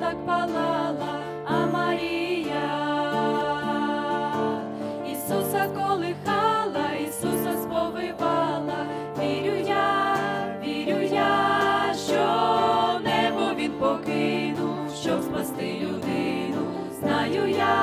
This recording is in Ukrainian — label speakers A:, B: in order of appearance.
A: так палала, а Марія, Ісуса колихала, Ісуса сповивала, вірю я, вірю я, що небо він покинув, щоб спасти людину, знаю я.